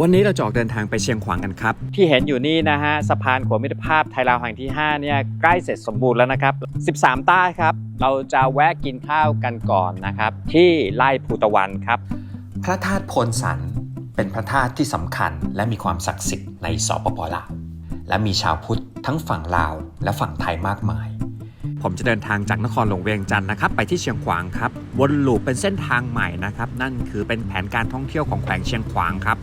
วันนี้เราจะออกเดินทางไปเชียงขวางกันครับ ที่เห็นอยู่นี่นะฮะสะพานขวมิตรภาพไทยลาวแห่งที่ 5 เนี่ยใกล้เสร็จสมบูรณ์แล้วนะครับ 13 ใต้ครับ เราจะแวะกินข้าวกันก่อนนะครับ ที่ไร่ภูตะวันครับ พระธาตุโพนสันเป็นพระธาตุที่สำคัญและมีความศักดิ์สิทธิ์ในสปปลาวและมีชาวพุทธทั้งฝั่งลาวและฝั่งไทยมากมาย ผมจะเดินทางจากนครหลวงเวียงจันทร์นะครับ ไปที่เชียงขวางครับวนลูปเป็นเส้นทางใหม่นะครับ นั่นคือเป็นแผนการท่องเที่ยวของแขวงเชียงขวางครับ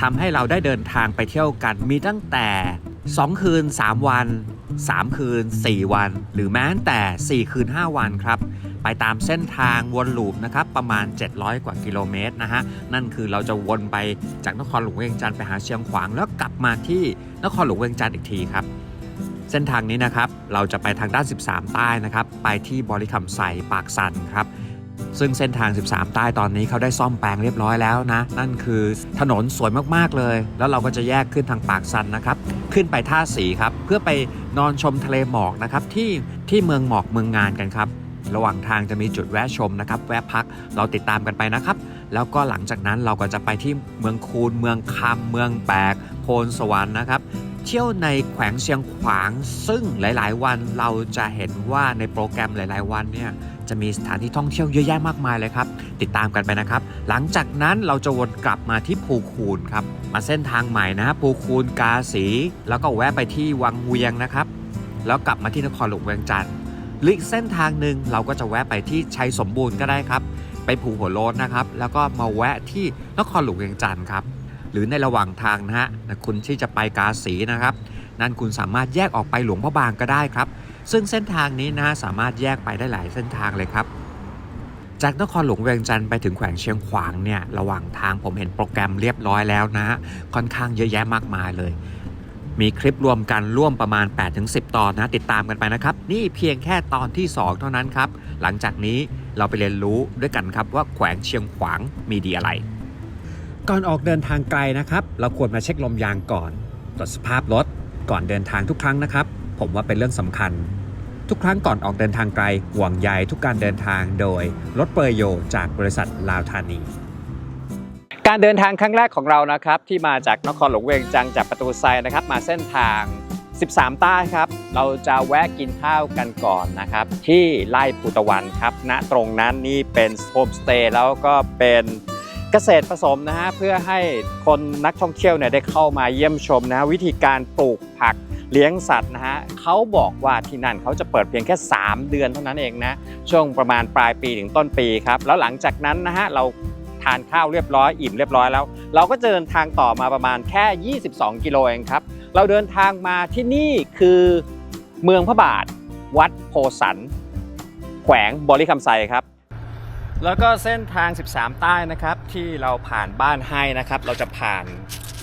ทำให้เราได้เดินทางไปเที่ยวกันมีตั้งแต่ 2 คืน 3 วัน 3 คืน 4 วัน หรือแม้แต่ 4 คืน 5 วันครับ ไปตามเส้นทางวนลูปนะครับประมาณ 700 กว่ากิโลเมตรนะฮะ นั่นคือเราจะวนไปจากนครหลวงเวียงจันทร์ไปหาเชียงขวาง แล้วกลับมาที่นครหลวงเวียงจันทร์อีกทีครับเส้นทางนี้นะครับ เราจะไปทางด้าน 13 ใต้นะครับ ไปที่บริคำไซปากสันครับ ซึ่งเส้นทาง 13 ใต้ตอนนี้เขาได้ซ่อมแปลงเรียบร้อยแล้วนะ นั่นคือถนนสวยมากๆเลย แล้วเราก็จะแยกขึ้นทางปากสันนะครับ ขึ้นไปท่าสีครับ เพื่อไปนอนชมทะเลหมอกนะครับ ที่ที่เมืองหมอกเมืองงานกันครับ ระหว่างทางจะมีจุดแวะชมนะครับ แวะพักเราติดตามกันไปนะครับ แล้วก็หลังจากนั้นเราก็จะไปที่เมืองคูน เมืองคำเมืองแปกโพนสวรรค์นะครับ เที่ยวในแขวงเชียงขวาง ซึ่งหลาย ๆ วันเราจะเห็นว่าในโปรแกรมหลาย ๆ วันเนี่ยจะมีสถานที่ท่องเที่ยวเยอะแยะมากมายเลยครับ ติดตามกันไปนะครับ หลังจากนั้นเราจะวนกลับมาที่ภูคูนครับ มาเส้นทางใหม่นะภูคูนกาสี แล้วก็แวะไปที่วังเวียงนะครับ แล้วกลับมาที่นครหลวงเวียงจันทร์หรืออีกเส้นทางหนึ่งเราก็จะแวะไปที่ชัยสมบูรณ์ก็ได้ครับ ไปภูหัวโล้นนะครับ แล้วก็มาแวะที่นครหลวงเวียงจันทร์ครับ รือในระหว่างทางนะฮะคุณที่จะไปกาสีนะครับ นั่นคุณสามารถแยกออกไปหลวงพระบางก็ได้ครับ ซึ่งเส้นทางนี้นะสามารถแยกไปได้หลายเส้นทางเลยครับจากนครหลวงเวียงจันทร์ไปถึงแขวงเชียงขวางเนี่ยระหว่างทางผมเห็นโปรแกรมเรียบร้อยแล้วนะฮะค่อนข้างเยอะแยะมากมายเลย มีคลิปรวมกันร่วมประมาณ 8-10 ตอนนะติดตามกันไปนะครับ นี่เพียงแค่ตอนที่ 2 เท่านั้นครับ หลังจากนี้เราไปเรียนรู้ด้วยกันครับว่าแขวงเชียงขวางมีดีอะไร ก่อนออกเดินทางไกลนะครับ เราควรมาเช็คลมยางก่อน ตรวจสภาพรถก่อนเดินทางทุกครั้งนะครับ ผมว่าเป็นเรื่องสำคัญ ทุกครั้งก่อนออกเดินทางไกลห่วงใยทุกการเดินทางโดยรถเปอร์โยจากบริษัทลาวธานีการเดินทางครั้งแรกของเรานะครับ ที่มาจากนครหลวงเวียงจันทร์จากประตูไซนะครับ มาเส้นทาง 13 ใต้ครับ เราจะแวะกินข้าวกันก่อนนะครับ ที่ไร่ภูตะวันครับณตรงนั้นนี่เป็นโฮมสเตย์แล้วก็เป็น กษตรผสมนะฮะเพื่อให้คนนักท่องเที่ยวเนี่ยได้เข้ามาเยี่ยมชมนะฮะวิธีการปลูกผักเลี้ยงสัตว์นะฮะเขาบอกว่าที่นั่นเขาจะเปิดเพียงแค่ 3 เดือนเท่านั้นเองนะช่วงประมาณปลายปีถึงต้นปีครับแล้วหลังจากนั้นนะฮะเราทานข้าวเรียบร้อยอิ่มเรียบร้อยแล้ว เราก็จะเดินทางต่อมาประมาณแค่ 22 กิโลเองครับเราเดินทางมาที่นี่คือเมืองพระบาท วัดโพสัน แขวงบริคำไซครับแล้วก็เส้นทาง 13 ใต้นะครับ ที่เราผ่านบ้านให้นะครับ เราจะผ่าน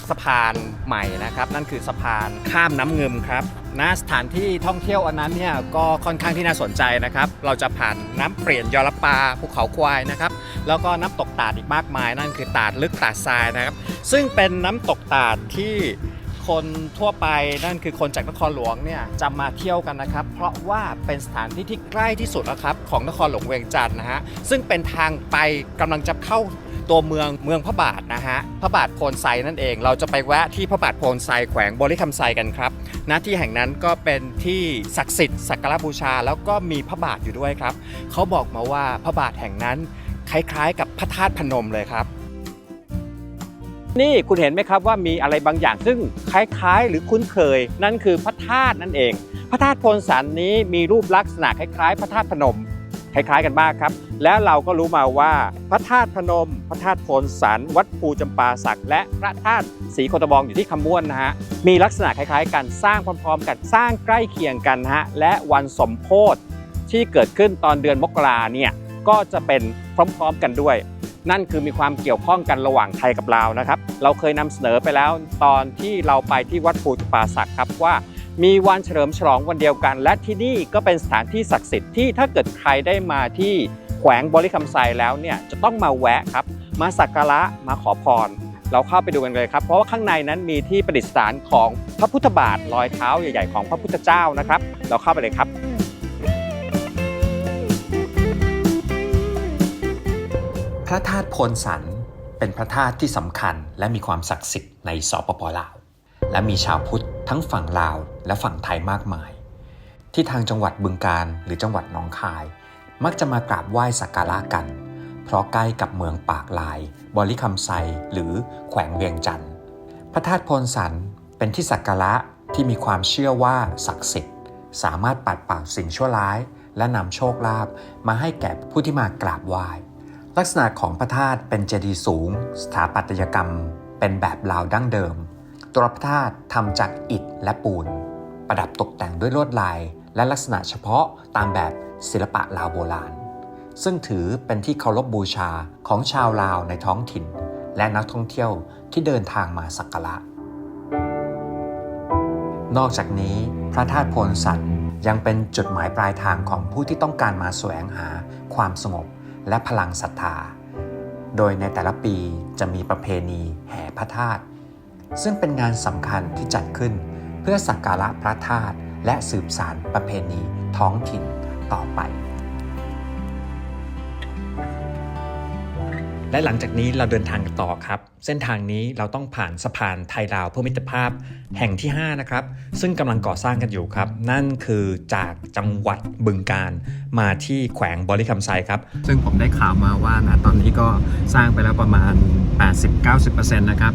สะพานใหม่นะครับ นั่นคือสะพานข้ามน้ำเงิมครับนะสถานที่ท่องเที่ยวอันนั้นเนี่ยก็ค่อนข้างที่น่าสนใจนะครับ เราจะผ่านน้ำเปลี่ยนยอรปาภูเขาควายนะครับ แล้วก็น้ำตกตาดอีกมากมาย นั่นคือตาดลึกตาดทรายนะครับ ซึ่งเป็นน้ำตกตาดที่คนทั่วไปนั่นคือคนจากนครหลวงเนี่ยจะมาเที่ยวกันนะครับ เพราะว่าเป็นสถานที่ที่ใกล้ที่สุดแล้วครับของนครหลวงเวียงจันทร์นะฮะซึ่งเป็นทางไปกำลังจะเข้า ตัวเมืองเมืองพระบาทนะฮะพระบาทโพนไซนั่นเอง เราจะไปแวะที่พระบาทโพนไซแขวงบริคำไซกันครับณที่แห่งนั้นก็เป็นที่ศักดิ์สิทธิ์สักการบูชา แล้วก็มีพระบาทอยู่ด้วยครับเขาบอกมาว่าพระบาทแห่งนั้นคล้ายๆ กับพระธาตุพนมเลยครับ นี่คุณเห็นไหมครับว่ามีอะไรบางอย่างซึ่งคล้ายๆ หรือคุ้นเคย นั่นคือพระธาตุนั่นเอง พระธาตุโพนสันนี้มีรูปลักษณะคล้ายๆ พระธาตุพนม คล้ายๆกันมากครับ แล้วเราก็รู้มาว่าพระธาตุพนม พระธาตุโพนสัน วัดภูจำปาสัก และพระธาตุศรีโคตะบองอยู่ที่คำม่วนนะฮะ มีลักษณะคล้ายๆ กันสร้างพร้อมๆ กันสร้างใกล้เคียงกันฮะ และวันสมโพธิที่เกิดขึ้นตอนเดือนมกราเนี่ยก็จะเป็นพร้อมๆกันด้วย นั่นคือมีความเกี่ยวข้องกันระหว่างไทยกับลาวนะครับ เราเคยนำเสนอไปแล้วตอนที่เราไปที่วัดภูจำปาสักครับว่า มีวันเฉลิมฉลองวันเดียวกัน และที่นี่ก็เป็นสถานที่ศักดิ์สิทธิ์ที่ถ้าเกิดใครได้มาที่แขวงบริคำไซแล้วเนี่ยจะต้องมาแวะครับ มาสักการะมาขอพร เราเข้าไปดูกันเลยครับ เพราะว่าข้างในนั้นมีที่ประดิษฐานของพระพุทธบาทรอยเท้าใหญ่ๆของพระพุทธเจ้านะครับ เราเข้าไปเลยครับพระธาตุโพนสันเเป็นพระธาตุที่สำคัญและมีความศักดิ์สิทธิ์ในสปปลาว และมีชาวพุทธ ทั้งฝั่งลาวและฝั่งไทยมากมาย ที่ทางจังหวัดบึงกาฬหรือจังหวัดหนองคาย มักจะมากราบไหว้สักการะกัน เพราะใกล้กับเมืองปากลาย บริคำไซหรือแขวงเวียงจันทร์พระธาตุโพนสันเป็นที่สักการะที่มีความเชื่อว่าศักดิ์สิทธิ์ สามารถปัดเป่าสิ่งชั่วร้าย และนำโชคลาภมาให้แก่ผู้ที่มากราบไหว้ลักษณะของพระธาตุเป็นเจดีย์สูง สถาปัตยกรรม เป็นแบบลาวดั้งเดิม ตัวพระธาตุทำจากอิฐและปูน ประดับตกแต่งด้วยลวดลาย และลักษณะเฉพาะตามแบบศิลปะลาวโบราณ ซึ่งถือเป็นที่เคารพบบูชาของชาวลาวในท้องถิ่น และนักท่องเที่ยวที่เดินทางมาสักการะ นอกจากนี้พระธาตุโพนสันยังเป็นจุดหมายปลายทางของผู้ที่ต้องการมาแสวงหาความสงบและพลังศรัทธา โดยในแต่ละปีจะมีประเพณีแห่พระธาตุ ซึ่งเป็นงานสำคัญที่จัดขึ้น เพื่อสักการะพระธาตุและสืบสานประเพณีท้องถิ่นต่อไป และหลังจากนี้เราเดินทางต่อครับ เส้นทางนี้เราต้องผ่านสะพานไทยลาวเพื่อมิตรภาพแห่งที่ 5 นะครับ ซึ่งกำลังก่อสร้างกันอยู่ครับ นั่นคือจากจังหวัดบึงการ มาที่แขวงบริคำไซครับ ซึ่งผมได้ข่าวมาว่านะตอนนี้ก็สร้างไปแล้วประมาณ 80-90%นะครับ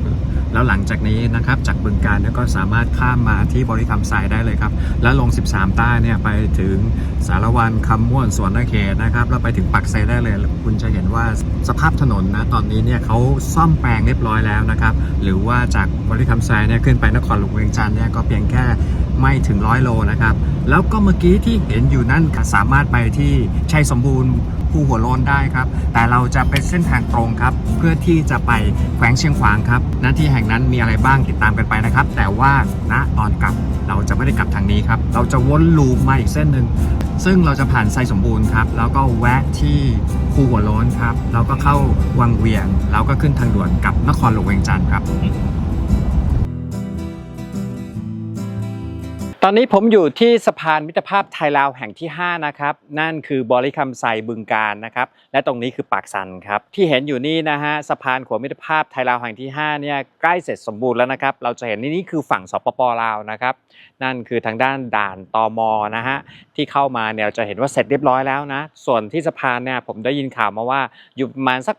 แล้วหลังจากนี้นะครับจากบึงการก็สามารถข้ามมาที่บริคำไซได้เลยครับ แล้วลง 13 ใต้เนี่ยไปถึงสารวันคำม่วนสวนนเขตนะครับ แล้วไปถึงปักไซได้เลย คุณจะเห็นว่าสภาพถนนนะตอนนี้เนี่ยเขาซ่อมแปลงเรียบร้อยแล้วนะครับ หรือว่าจากบริคำไซเนี่ยขึ้นไปนครหลวงเวียงจันทร์เนี่ยก็เพียงแค่ ไม่ถึงร้อยโลนะครับ แล้วก็เมื่อกี้ที่เห็นอยู่นั่นสามารถไปที่ชัยสมบูรณ์ภูหัวโลนได้ครับ แต่เราจะเป็นเส้นทางตรงครับ เพื่อที่จะไปแขวงเชียงขวางครับหน้าที่แห่งนั้นมีอะไรบ้างติดตามกันไปนะครับ แต่ว่าณตอนกลับเราจะไม่ได้กลับทางนี้ครับ เราจะวนลูปมาอีกเส้นหนึ่งซึ่งเราจะผ่านไซสมบูรณ์ครับ แล้วก็แวะที่ภูหัวโล้นครับ แล้วก็เข้าวังเวียง แล้วก็ขึ้นทางด่วนกับนครหลวงเวียงจันทร์ครับ อนนี้ผมอยู่ที่สะพานมิตรภาพไทยลาวแห่งที่ 5 นะครับ นั่นคือบริคำไซบึงการนะครับ และตรงนี้คือปากสันครับ ที่เห็นอยู่นี่นะฮะสะพานขวงมิตรภาพไทยลาวแห่งที่5เนี่ยใกล้เสร็จสมบูรณ์แล้วนะครับ เราจะเห็นนี่นี่คือฝั่งสปปลาวนะครับ นั่นคือทางด้านด่านตอมนะฮะที่เข้ามาเนี่ยเราจะเห็นว่าเสร็จเรียบร้อยแล้วนะ ส่วนที่สะพานเนี่ยผมได้ยินข่าวมาว่าอยู่ประมาณสัก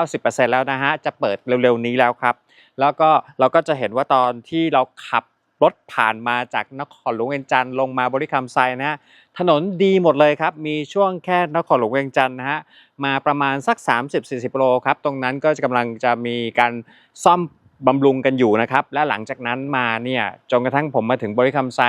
80-90%แล้วนะฮะจะเปิดเร็วๆนี้แล้วครับ แล้วก็เราก็จะเห็นว่าตอนที่เราขับ รถผ่านมาจากนครหลวงเวียงจันทร์ลงมาบริคำไซนะฮะถนนดีหมดเลยครับ มีช่วงแค่นครหลวงเวียงจันทร์นะฮะมาประมาณสัก 30-40โลครับ ตรงนั้นก็กำลังจะมีการซ่อม บำรุงกันอยู่นะครับ และหลังจากนั้นมาเนี่ยจนกระทั่งผมมาถึงบริคำไซ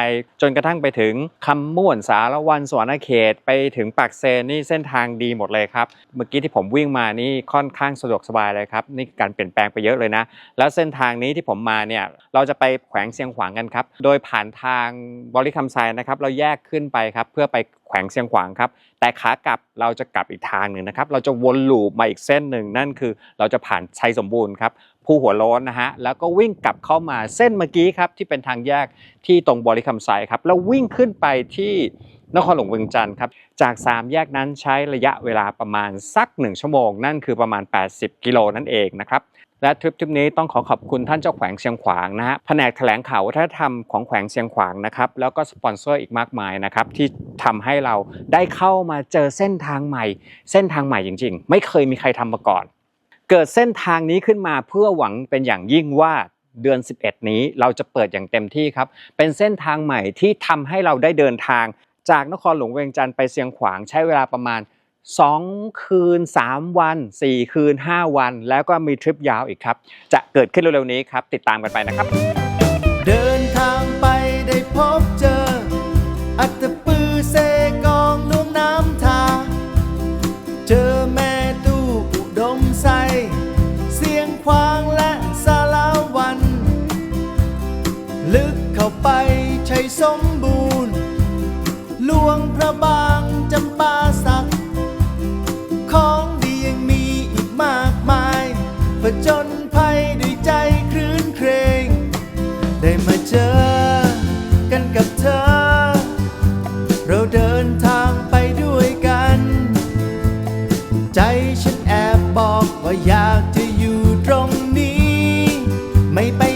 จนกระทั่งไปถึงคำม่วนสารวันสวรรณเขต ไปถึงปากเซนนี่เส้นทางดีหมดเลยครับ เมื่อกี้ที่ผมวิ่งมานี่ค่อนข้างสะดวกสบายเลยครับ นี่การเปลี่ยนแปลงไปเยอะเลยนะ แล้วเส้นทางนี้ที่ผมมาเนี่ยเราจะไปแขวงเชียงขวางกันครับ โดยผ่านทางบริคำไซนะครับ เราแยกขึ้นไปครับเพื่อไปแขวงเชียงขวางครับ แต่ขากลับเราจะกลับอีกทางหนึ่งนะครับ เราจะวนลูปมาอีกเส้นหนึ่งนั่นคือเราจะผ่านชัยสมบูรณ์ครับ ภูหัวโล้นนะฮะแล้วก็วิ่งกลับเข้ามาเส้นเมื่อกี้ครับที่เป็นทางแยกที่ตรงบริคำไซครับแล้ววิ่งขึ้นไปที่นครหลวงเวียงจันทร์ครับจาก 3 แยกนั้นใช้ระยะเวลาประมาณสัก 1 ชั่วโมง นั่นคือประมาณ 80 กิโลนั่นเองนะครับและทริปทริปนี้ต้องขอขอบคุณท่านเจ้าแขวงเชียงขวางนะฮะแผนกแถลงข่าววัฒนธรรมของแขวงเชียงขวางนะครับแล้วก็สปอนเซอร์อีกมากมายนะครับที่ทำให้เราได้เข้ามาเจอเส้นทางใหม่ เส้นทางใหม่จริง ๆ ไม่เคยมีใครทำมาก่อน เกิดเส้นทางนี้ขึ้นมาเพื่อหวังเป็นอย่างยิ่งว่าเดือน 11 นี้เราจะเปิดอย่างเต็มที่ครับ เป็นเส้นทางใหม่ที่ทำให้เราได้เดินทาง จากนครหลวงเวียงจันทร์ไปเสียงขวางใช้เวลาประมาณ 2 คืน 3 วัน 4 คืน 5 วัน แล้วก็มีทริปยาวอีกครับ จะเกิดขึ้นเร็วๆนี้ครับ ติดตามกันไปนะครับ 没背